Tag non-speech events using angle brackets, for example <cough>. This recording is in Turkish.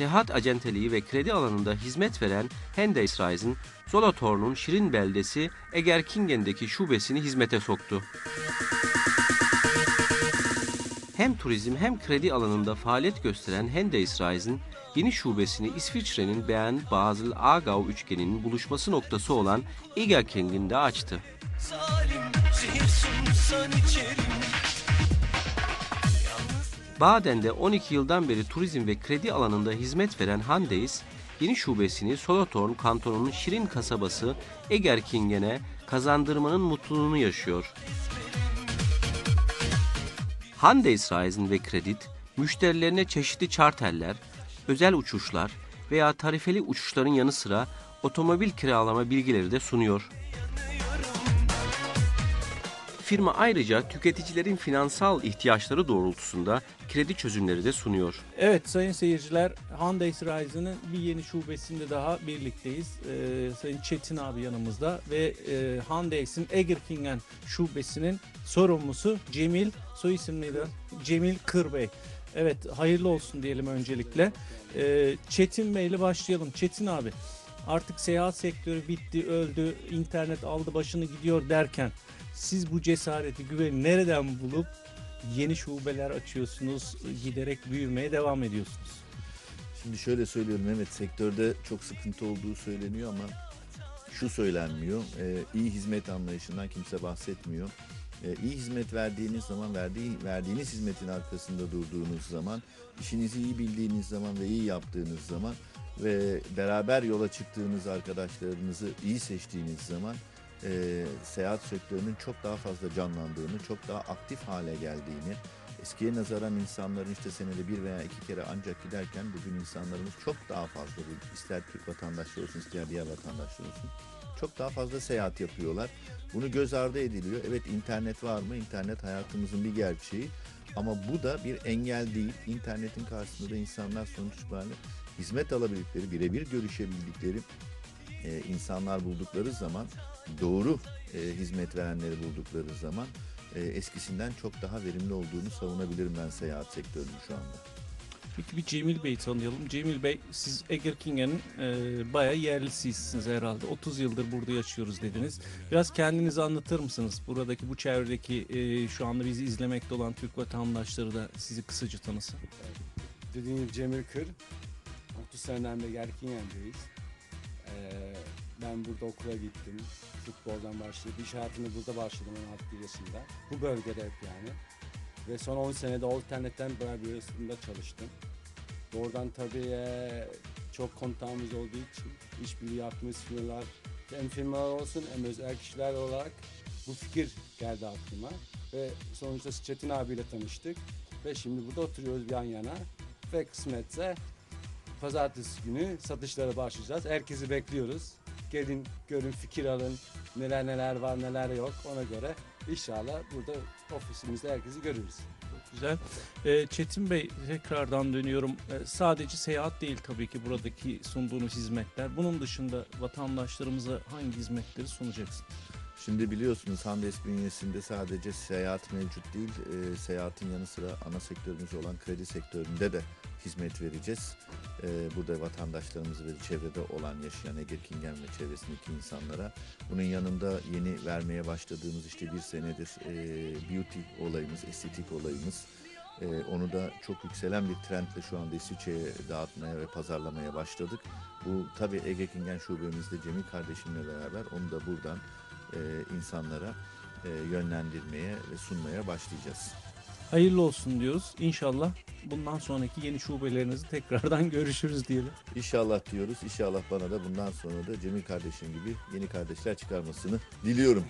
seyahat acenteliği ve kredi alanında hizmet veren Hendays Reisen, Solothurn'un Şirin beldesi Egerkingen'deki şubesini hizmete soktu. Hem turizm hem kredi alanında faaliyet gösteren Hendays Reisen, yeni şubesini İsviçre'nin Bern, Basel, Aargau üçgeninin buluşması noktası olan Egerkingen'de açtı. Zalim Baden'de 12 yıldan beri turizm ve kredi alanında hizmet veren Handeis, yeni şubesini Solothurn kantonunun Şirin kasabası Egerkingen'e kazandırmanın mutluluğunu yaşıyor. Handeis Reisen ve Kredit, müşterilerine çeşitli charterler, özel uçuşlar veya tarifeli uçuşların yanı sıra otomobil kiralama bilgileri de sunuyor. Firma ayrıca tüketicilerin finansal ihtiyaçları doğrultusunda kredi çözümleri de sunuyor. Evet sayın seyirciler Hyundai Rise'ının bir yeni şubesinde daha birlikteyiz. Ee, sayın Çetin abi yanımızda ve e, Hyundai'sin Egerkingen şubesinin sorumlusu Cemil soy isim neydi? Cemil Kırbey. Evet hayırlı olsun diyelim öncelikle. Ee, Çetin Bey ile başlayalım. Çetin abi artık seyahat sektörü bitti öldü internet aldı başını gidiyor derken siz bu cesareti güveni nereden bulup yeni şubeler açıyorsunuz, giderek büyümeye devam ediyorsunuz. Şimdi şöyle söylüyorum evet sektörde çok sıkıntı olduğu söyleniyor ama şu söylenmiyor. Ee, iyi hizmet anlayışından kimse bahsetmiyor. Ee, iyi hizmet verdiğiniz zaman, verdiği, verdiğiniz hizmetin arkasında durduğunuz zaman, işinizi iyi bildiğiniz zaman ve iyi yaptığınız zaman ve beraber yola çıktığınız arkadaşlarınızı iyi seçtiğiniz zaman e, seyahat sektörünün çok daha fazla canlandığını, çok daha aktif hale geldiğini, eskiye nazaran insanların işte senede bir veya iki kere ancak giderken bugün insanlarımız çok daha fazla, ister Türk vatandaşları olsun ister diğer vatandaşlar olsun, çok daha fazla seyahat yapıyorlar. Bunu göz ardı ediliyor. Evet internet var mı? İnternet hayatımızın bir gerçeği. Ama bu da bir engel değil. İnternetin karşısında da insanlar sonuç itibariyle hizmet alabildikleri, birebir görüşebildikleri e, insanlar buldukları zaman doğru e, hizmet verenleri buldukları zaman e, eskisinden çok daha verimli olduğunu savunabilirim ben seyahat sektörünün şu anda. Peki bir Cemil Bey'i tanıyalım. Cemil Bey siz Egerkingen'in e, bayağı yerlisisiniz herhalde. 30 yıldır burada yaşıyoruz dediniz. Biraz kendinizi anlatır mısınız? Buradaki bu çevredeki e, şu anda bizi izlemekte olan Türk vatandaşları da sizi kısaca tanısın. Dediğim gibi Cemil Kır. 30 seneden beri Erkingen'deyiz. Ee, ben burada okula gittim. Futboldan başlayıp iş hayatına burada başladım 16 yaşında. Bu bölgede hep yani. Ve son 10 senede alternatiften bayağı bir arasında çalıştım. Oradan tabii eee, çok kontağımız olduğu için işbirliği yaptığımız firmalar hem firmalar olsun hem özel kişiler olarak bu fikir geldi aklıma. Ve sonuçta Çetin abiyle tanıştık. Ve şimdi burada oturuyoruz yan yana. Ve kısmetse pazartesi günü satışlara başlayacağız. Herkesi bekliyoruz. Gelin görün fikir alın. Neler neler var neler yok ona göre inşallah burada ofisimizde herkesi görürüz. Güzel. E, Çetin Bey tekrardan dönüyorum. E, sadece seyahat değil tabii ki buradaki sunduğunuz hizmetler. Bunun dışında vatandaşlarımıza hangi hizmetleri sunacaksınız? Şimdi biliyorsunuz Handes bünyesinde sadece seyahat mevcut değil, e, seyahatin yanı sıra ana sektörümüz olan kredi sektöründe de hizmet vereceğiz. E, burada vatandaşlarımız ve çevrede olan yaşayan Egerkingen ve çevresindeki insanlara. Bunun yanında yeni vermeye başladığımız işte bir senedir e, beauty olayımız, estetik olayımız. E, onu da çok yükselen bir trendle şu anda İsviçre'ye dağıtmaya ve pazarlamaya başladık. Bu tabii Egerkingen şubemizde Cemil kardeşimle beraber onu da buradan e, insanlara e, yönlendirmeye ve sunmaya başlayacağız. Hayırlı olsun diyoruz. İnşallah bundan sonraki yeni şubelerinizi tekrardan <laughs> görüşürüz diyelim. İnşallah diyoruz. İnşallah bana da bundan sonra da Cemil kardeşim gibi yeni kardeşler çıkarmasını diliyorum.